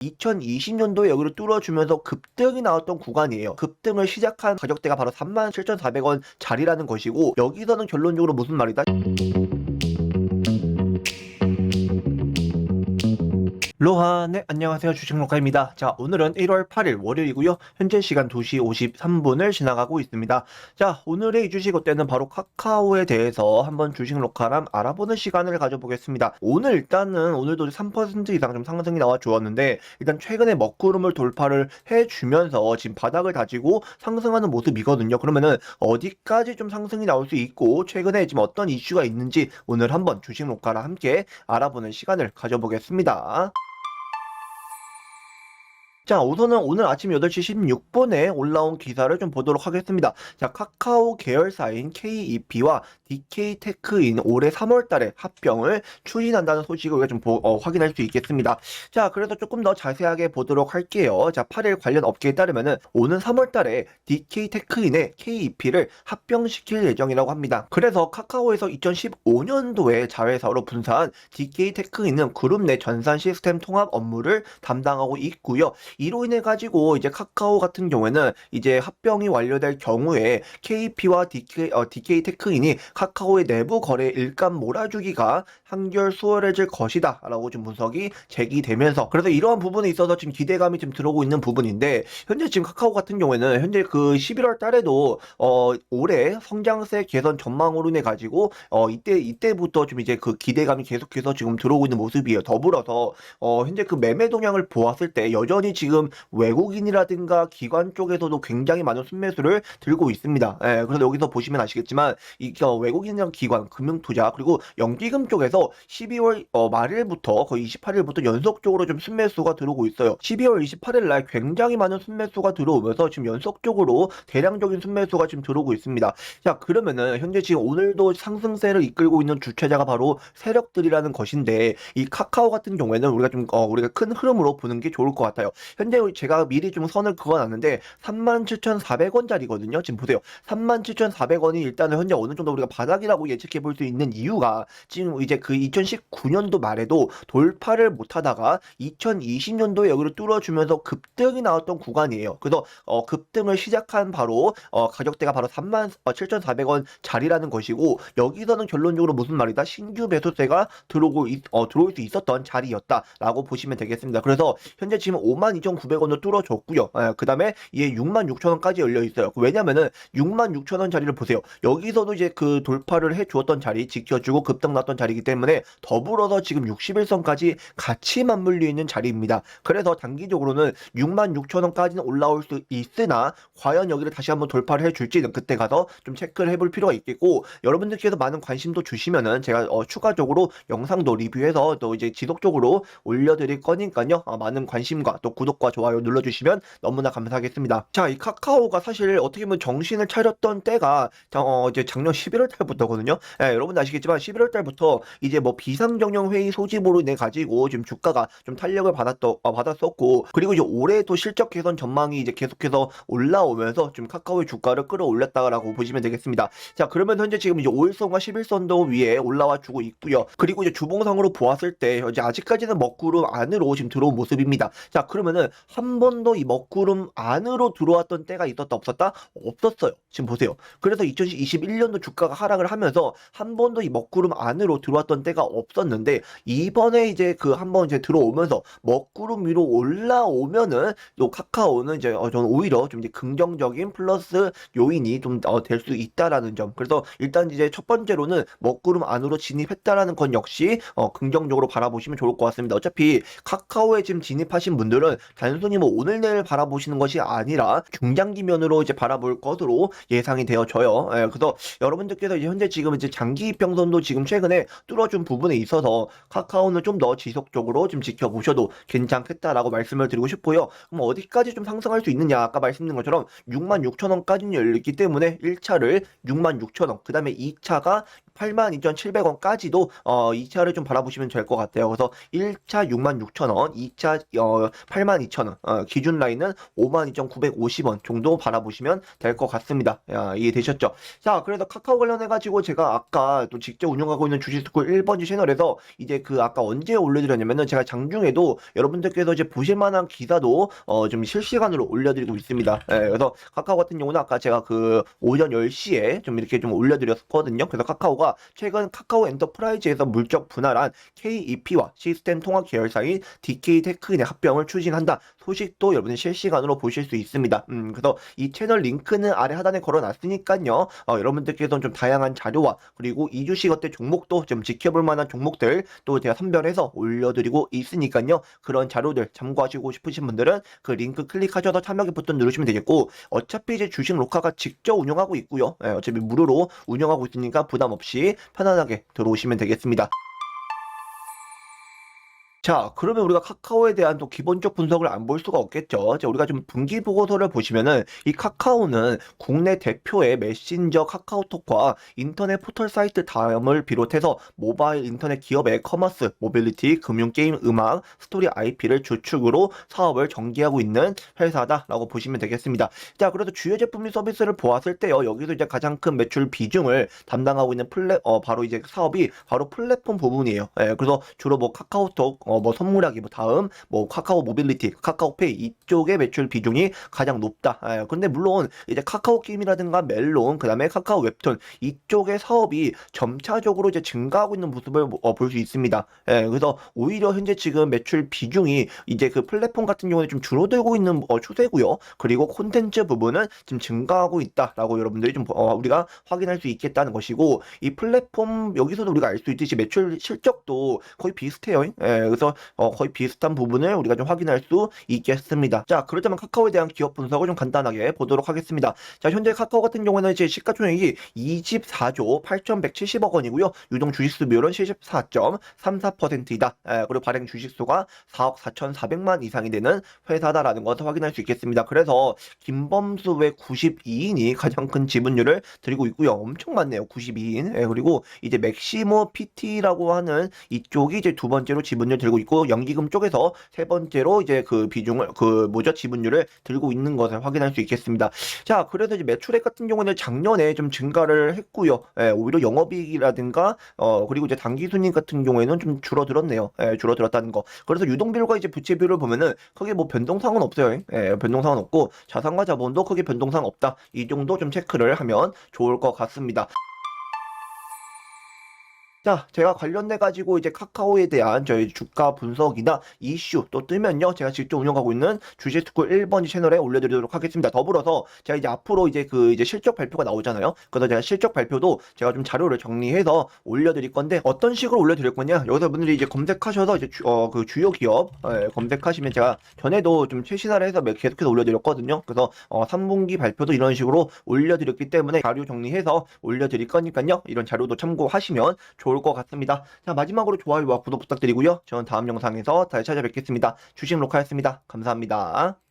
2020년도에 여기를 뚫어주면서 급등이 나왔던 구간이에요. 급등을 시작한 가격대가 바로 37,400원 자리라는 것이고 여기서는 결론적으로 무슨 말이다? 로하, 네, 안녕하세요. 주식록화입니다. 자, 오늘은 1월 8일 월요일이고요. 현재 시간 2시 53분을 지나가고 있습니다. 자, 오늘의 이 주식 어때는 바로 카카오에 대해서 한번 주식 녹화랑 알아보는 시간을 가져보겠습니다. 오늘 일단은 오늘도 3% 이상 좀 상승이 나와 주었는데 일단 최근에 먹구름을 돌파를 해주면서 지금 바닥을 다지고 상승하는 모습이거든요. 그러면은 어디까지 좀 상승이 나올 수 있고 최근에 지금 어떤 이슈가 있는지 오늘 한번 주식 녹화랑 함께 알아보는 시간을 가져보겠습니다. 자, 우선은 오늘 아침 8시 16분에 올라온 기사를 좀 보도록 하겠습니다. 자, 카카오 계열사인 KEP와 DK 테크인 올해 3월 달에 합병을 추진한다는 소식을 우리가 좀 보- 어, 확인할 수 있겠습니다. 자, 그래서 조금 더 자세하게 보도록 할게요. 자, 8일 관련 업계에 따르면은 오는 3월 달에 DK 테크인의 KEP를 합병시킬 예정이라고 합니다. 그래서 카카오에서 2015년도에 자회사로 분사한 DK 테크인은 그룹 내 전산 시스템 통합 업무를 담당하고 있고요. 이로 인해 가지고 이제 카카오 같은 경우에는 이제 합병이 완료될 경우에 KP와 DK, 어, DK 테크인이 카카오의 내부 거래 일감 몰아주기가 한결 수월해질 것이다 라고 좀 분석이 제기되면서 그래서 이러한 부분에 있어서 지금 기대감이 좀 들어오고 있는 부분인데 현재 지금 카카오 같은 경우에는 현재 그 11월 달에도 어 올해 성장세 개선 전망으로 인해 가지고 어 이때 이때부터 좀 이제 그 기대감이 계속해서 지금 들어오고 있는 모습이에요. 더불어서 어 현재 그 매매 동향을 보았을 때 여전히 지금 외국인이라든가 기관 쪽에서도 굉장히 많은 순매수를 들고 있습니다. 예, 그래서 여기서 보시면 아시겠지만 이 어, 외 국인이랑 기관, 금융투자 그리고 연기금 쪽에서 12월 어, 말일부터 거의 28일부터 연속적으로 좀 순매수가 들어오고 있어요. 12월 28일 날 굉장히 많은 순매수가 들어오면서 지금 연속적으로 대량적인 순매수가 지금 들어오고 있습니다. 자, 그러면은 현재 지금 오늘도 상승세를 이끌고 있는 주체자가 바로 세력들이라는 것인데 이 카카오 같은 경우에는 우리가 좀 어, 우리가 큰 흐름으로 보는 게 좋을 것 같아요. 현재 제가 미리 좀 선을 그어놨는데 37,400원짜리거든요. 지금 보세요. 37,400원이 일단은 현재 어느 정도 우리가 바닥이라고 예측해 볼 수 있는 이유가 지금 이제 그 2019년도 말에도 돌파를 못 하다가 2020년도에 여기를 뚫어주면서 급등이 나왔던 구간이에요. 그래서 어, 급등을 시작한 바로 어, 가격대가 바로 37,400원 자리라는 것이고 여기서는 결론적으로 무슨 말이다? 신규 매수세가 들어오고 있- 어, 들어올 수 있었던 자리였다라고 보시면 되겠습니다. 그래서 현재 지금 52,900원을 뚫어줬고요. 그 다음에 이게 66,000원까지 열려 있어요. 왜냐면은 66,000원 자리를 보세요. 여기서도 이제 그 돌파를 해 주었던 자리, 지켜주고 급등 났던 자리이기 때문에 더불어서 지금 61선까지 같이 맞물려 있는 자리입니다. 그래서 단기적으로는 66,000원까지는 올라올 수 있으나 과연 여기를 다시 한번 돌파를 해 줄지는 그때 가서 좀 체크를 해볼 필요가 있겠고 여러분들께서 많은 관심도 주시면은 제가 어, 추가적으로 영상도 리뷰해서 또 이제 지속적으로 올려드릴 거니까요. 어, 많은 관심과 또 구독과 좋아요 눌러주시면 너무나 감사하겠습니다. 자, 이 카카오가 사실 어떻게 보면 정신을 차렸던 때가 자, 어, 이제 작년 11월 달부터거든요. 예, 여러분 아시겠지만 11월 달부터 이제 뭐 비상경영 회의 소집으로 인해 가지고 지금 주가가 좀 탄력을 받았던 어, 받았었고 그리고 이제 올해 또 실적 개선 전망이 이제 계속해서 올라오면서 좀 카카오의 주가를 끌어올렸다라고 보시면 되겠습니다. 자, 그러면 현재 지금 이제 5일선과 11선도 위에 올라와 주고 있고요. 그리고 이제 주봉상으로 보았을 때 이제 아직까지는 먹구름 안으로 지금 들어온 모습입니다. 자, 그러면은 한 번도 이 먹구름 안으로 들어왔던 때가 있었다 없었다? 없었어요. 지금 보세요. 그래서 2021년도 주가가 하락을 하면서 한 번도 이 먹구름 안으로 들어왔던 때가 없었는데 이번에 이제 그 한 번 이제 들어오면서 먹구름 위로 올라오면은 또 카카오는 이제 어 저는 오히려 좀 이제 긍정적인 플러스 요인이 좀 될수 있다라는 점. 그래서 일단 이제 첫 번째로는 먹구름 안으로 진입했다라는 건 역시 어 긍정적으로 바라보시면 좋을 것 같습니다. 어차피 카카오에 지금 진입하신 분들은 단순히 뭐 오늘 내일 바라보시는 것이 아니라 중장기면으로 이제 바라볼 것으로 예상이 되어져요. 예, 그래서 여러분들께서 이제 현재 지금 이제 장기 입평선도 지금 최근에 뚫어준 부분에 있어서 카카오는 좀 더 지속적으로 좀 지켜보셔도 괜찮겠다라고 말씀을 드리고 싶고요. 그럼 어디까지 좀 상승할 수 있느냐? 아까 말씀드린 것처럼 66,000원까지는 열렸기 때문에 1차를 66,000원, 그 다음에 2차가 82,700원까지도 어 2차를 좀 바라보시면 될 것 같아요. 그래서 1차 66,000원, 2차 어 82,000원, 어 기준 라인은 52,950원 정도 바라보시면 될 것 같습니다. 야, 이해되셨죠? 자, 그래서 카카오 관련해 가지고 제가 아까 또 직접 운영하고 있는 주식스쿨 1번지 채널에서 이제 그 아까 언제 올려드렸냐면은 제가 장중에도 여러분들께서 이제 보실 만한 기사도 어 좀 실시간으로 올려드리고 있습니다. 예, 그래서 카카오 같은 경우는 아까 제가 그 오전 10시에 좀 이렇게 좀 올려드렸거든요. 그래서 카카오가 최근 카카오 엔터프라이즈에서 물적 분할한 KEP와 시스템 통합 계열사인 DK테크인의 합병을 추진한다. 소식도 여러분이 실시간으로 보실 수 있습니다. 음, 그래서 이 채널 링크는 아래 하단에 걸어놨으니까요. 어, 여러분들께서는 좀 다양한 자료와 그리고 이주식 어때 종목도 좀 지켜볼 만한 종목들 또 제가 선별해서 올려드리고 있으니까요. 그런 자료들 참고하시고 싶으신 분들은 그 링크 클릭하셔서 참여기 버튼 누르시면 되겠고 어차피 이제 주식 로카가 직접 운영하고 있고요. 예, 어차피 무료로 운영하고 있으니까 부담 없이 편안하게 들어오시면 되겠습니다. 자, 그러면 우리가 카카오에 대한 또 기본적 분석을 안 볼 수가 없겠죠. 자, 우리가 좀 분기 보고서를 보시면은 이 카카오는 국내 대표의 메신저 카카오톡과 인터넷 포털 사이트 다음을 비롯해서 모바일 인터넷 기업의 커머스, 모빌리티, 금융 게임, 음악, 스토리 IP를 주축으로 사업을 전개하고 있는 회사다라고 보시면 되겠습니다. 자, 그래서 주요 제품 및 서비스를 보았을 때요. 여기서 이제 가장 큰 매출 비중을 담당하고 있는 플랫 어 바로 이제 사업이 바로 플랫폼 부분이에요. 예, 그래서 주로 뭐 카카오톡 어, 뭐 선물하기, 뭐 다음, 뭐 카카오 모빌리티, 카카오페이 이쪽의 매출 비중이 가장 높다. 예, 근데 물론 이제 카카오 게임이라든가 멜론, 그 다음에 카카오 웹툰 이쪽의 사업이 점차적으로 이제 증가하고 있는 모습을 어, 볼 수 있습니다. 예, 그래서 오히려 현재 지금 매출 비중이 이제 그 플랫폼 같은 경우에 좀 줄어들고 있는 어, 추세고요. 그리고 콘텐츠 부분은 지금 증가하고 있다라고 여러분들이 좀 어, 우리가 확인할 수 있겠다는 것이고 이 플랫폼 여기서도 우리가 알 수 있듯이 매출 실적도 거의 비슷해요. 예, 그래서 어, 거의 비슷한 부분을 우리가 좀 확인할 수 있겠습니다. 자, 그렇다면 카카오에 대한 기업 분석을 좀 간단하게 보도록 하겠습니다. 자, 현재 카카오 같은 경우는 이제 시가총액이 24조 8,170억 원이고요. 유동 주식수 비율은 74.34%이다. 에, 그리고 발행 주식수가 4억 4,400만 이상이 되는 회사다라는 것을 확인할 수 있겠습니다. 그래서 김범수의 92인이 가장 큰 지분율을 들고 있고요. 엄청 많네요. 92인. 예, 그리고 이제 맥시모 PT라고 하는 이쪽이 이제 두 번째로 지분율 들고 있고 연기금 쪽에서 세 번째로 이제 그 비중을 그 뭐죠 지분율을 들고 있는 것을 확인할 수 있겠습니다. 자, 그래서 이제 매출액 같은 경우는 작년에 좀 증가를 했고요. 예, 오히려 영업이익이라든가 어 그리고 이제 당기 순이익 같은 경우에는 좀 줄어들었네요. 예, 줄어들었다는 거. 그래서 유동비율과 이제 부채비율을 보면은 크게 뭐 변동사항은 없어요. 예, 변동사항은 없고 자산과 자본도 크게 변동사항 없다. 이 정도 좀 체크를 하면 좋을 것 같습니다. 자, 제가 관련돼 가지고 이제 카카오에 대한 저희 주가 분석이나 이슈 또 뜨면요. 제가 직접 운영하고 있는 주식스쿨 1번지 채널에 올려 드리도록 하겠습니다. 더불어서 제가 이제 앞으로 이제 그 이제 실적 발표가 나오잖아요. 그래서 제가 실적 발표도 제가 좀 자료를 정리해서 올려 드릴 건데 어떤 식으로 올려 드릴 거냐? 여기서 분들이 이제 검색하셔서 이제 주, 어, 그 주요 기업 예, 검색하시면 제가 전에도 좀 최신화를 해서 계속해서 올려 드렸거든요. 그래서 어, 3분기 발표도 이런 식으로 올려 드렸기 때문에 자료 정리해서 올려 드릴 거니까요. 이런 자료도 참고하시면 좋을 것 같습니다. 자, 마지막으로 좋아요와 구독 부탁드리고요. 저는 다음 영상에서 다시 찾아뵙겠습니다. 주식 로카였습니다. 감사합니다.